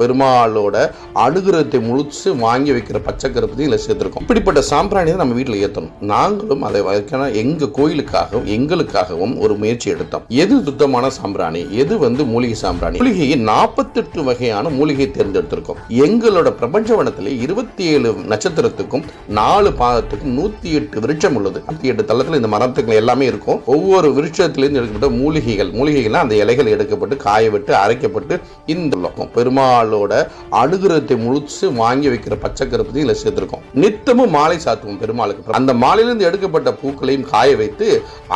பெருமாளோட அனுகிரகத்தை முழுச்சு வாங்கி வைக்கிற பச்சை கருப்பதி இதில் சேர்த்துருக்கோம். இப்படிப்பட்ட சாம்பிராணி நம்ம வீட்டில் ஏற்றணும் நாங்களும் அதை வைக்கணும் எங்கள் கோயிலுக்காகவும் எங்களுக்காகவும் ஒரு முயற்சி எடுத்தோம். எது சுத்தமான சாம்பிராணி? எது வந்து மூலிகை சாம்பிராணி? மூலிகையை நாற்பத்தெட்டு வகையான மூலிகை தேர்ந்தெடுத்திருக்கோம். எங்களோட பிரபஞ்ச வனத்தில் இருபத்தி ஏழு நட்சத்திரத்துக்கும் நாலு பாதத்துக்கும் நூற்றி எட்டு விருட்சம் உள்ளது. நூற்றி எட்டு தளத்தில் இந்த மரத்துக்கள் எல்லாமே இருக்கும். ஒவ்வொரு விருட்சத்திலிருந்து எடுக்கப்பட்ட மூலிகைகள். மூலிகைகள்லாம் அந்த இலைகள் எடுக்கப்பட்டு காய விட்டு அரைக்கப்பட்டு இந்த பெருமாள் பெருமாளோட அனுகிரகத்தை முழுச்சு வாங்கி வைக்கிற பச்சை கருப்பதி இதில் சேர்த்துருக்கோம். நித்தமும் மாலை சாத்துவோம் பெருமாளுக்கு. அந்த மாலையிலிருந்து எடுக்கப்பட்ட பூக்களையும் காய வைத்து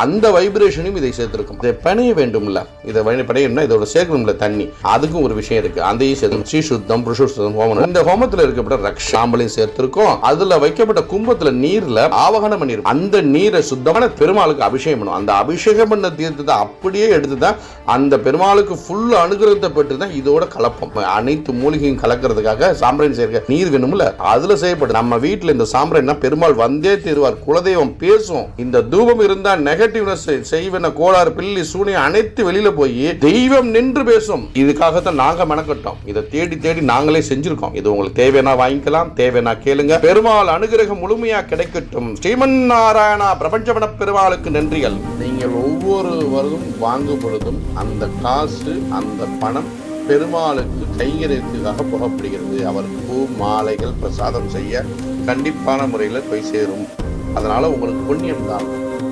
அந்த வைப்ரேஷனையும் இதை சேர்த்திருக்கும். இதை பிணைய வேண்டும்ல. இதை பிணையம்னா இதோட சேர்க்கணும்ல தண்ணி. அதுக்கும் ஒரு விஷயம் இருக்கு. அதையும் சேர்த்து ஸ்ரீசுத்தம் புருஷோத்தம் ஹோமம். இந்த ஹோமத்தில் இருக்கப்பட்ட ரக்ஷாம்பலையும் சேர்த்திருக்கோம். அதுல வைக்கப்பட்ட கும்பத்துல நீர்ல ஆவகனம் பண்ணிருக்கும். அந்த நீரை சுத்தமான பெருமாளுக்கு அபிஷேகம் பண்ணும் அந்த அபிஷேகம் பண்ண தீர்த்தத்தை அப்படியே எடுத்து தான் அந்த பெருமாளுக்கு ஃபுல் அனுகிரகத்தை பெற்று தான் இதோட கலப்பம். அனைத்து மூலிகையும் கலக்கிறதுக்காக சாம்பிராணி சேர்க்க நீர் வேணும்ல? அதுல செய்யப்படும். நம்ம வீட்டுல இந்த சாம்பிராணினா பெருமாள் வந்தே தீர்வார். குலதெய்வம் பேசும். இந்த தூபம் இருந்தா நெகட்டிவ்னஸ் செய்வன கோளாறு பில்லி சூனியம் அனைத்து வெளியில போய் தெய்வம் நின்று பேசும். இதுக்காகத்தான் நாங்க மெனக்கட்டோம். இதை தேடி தேடி நாங்களே செஞ்சிருக்கோம். இது உங்களுக்கு தேவைன்னா வாங்கிக்கலாம் தேவைன்னா கேளுங்க. பெருமாள் அனுகிரகம் முழுமையா கிடைக்கட்டும். ஸ்ரீமன் நாராயணா பிரபஞ்சவன பெருமாளுக்கு நன்றிகள். நீங்கள் ஒவ்வொரு வருடம் வாங்கும் பொழுதும் அந்த காசு அந்த பணம் பெருமாளுக்கு கைங்கரியத்துக்காக புகப்படுகிறது. அவர் பூ மாலைகள் பிரசாதம் செய்ய கண்டிப்பான முறையில் போய் சேரும். அதனால உங்களுக்கு புண்ணியம் தான்.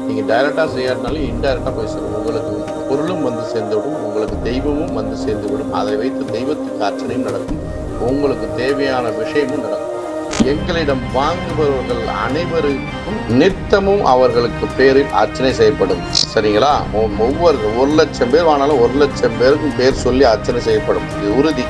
நீங்கள் டைரக்டாக செய்யாட்டினாலும் இன்டைரக்டாக போய் சேரும். உங்களுக்கு பொருளும் வந்து சேர்ந்துவிடும். உங்களுக்கு தெய்வமும் வந்து சேர்ந்துவிடும். அதை வைத்து தெய்வத்துக்கு அர்ச்சனையும் நடக்கும். உங்களுக்கு தேவையான விஷயமும் நடக்கும். எங்களிடம் வாங்குபவர்கள் அனைவருக்கும் நித்தமும் அவர்களுக்கு பேரில் அர்ச்சனை செய்யப்படும். சரிங்களா? ஒவ்வொரு ஒரு லட்சம் பேர் வாங்கினாலும் ஒரு லட்சம் பேருக்கும் பேர் சொல்லி அர்ச்சனை செய்யப்படும். இது உறுதி.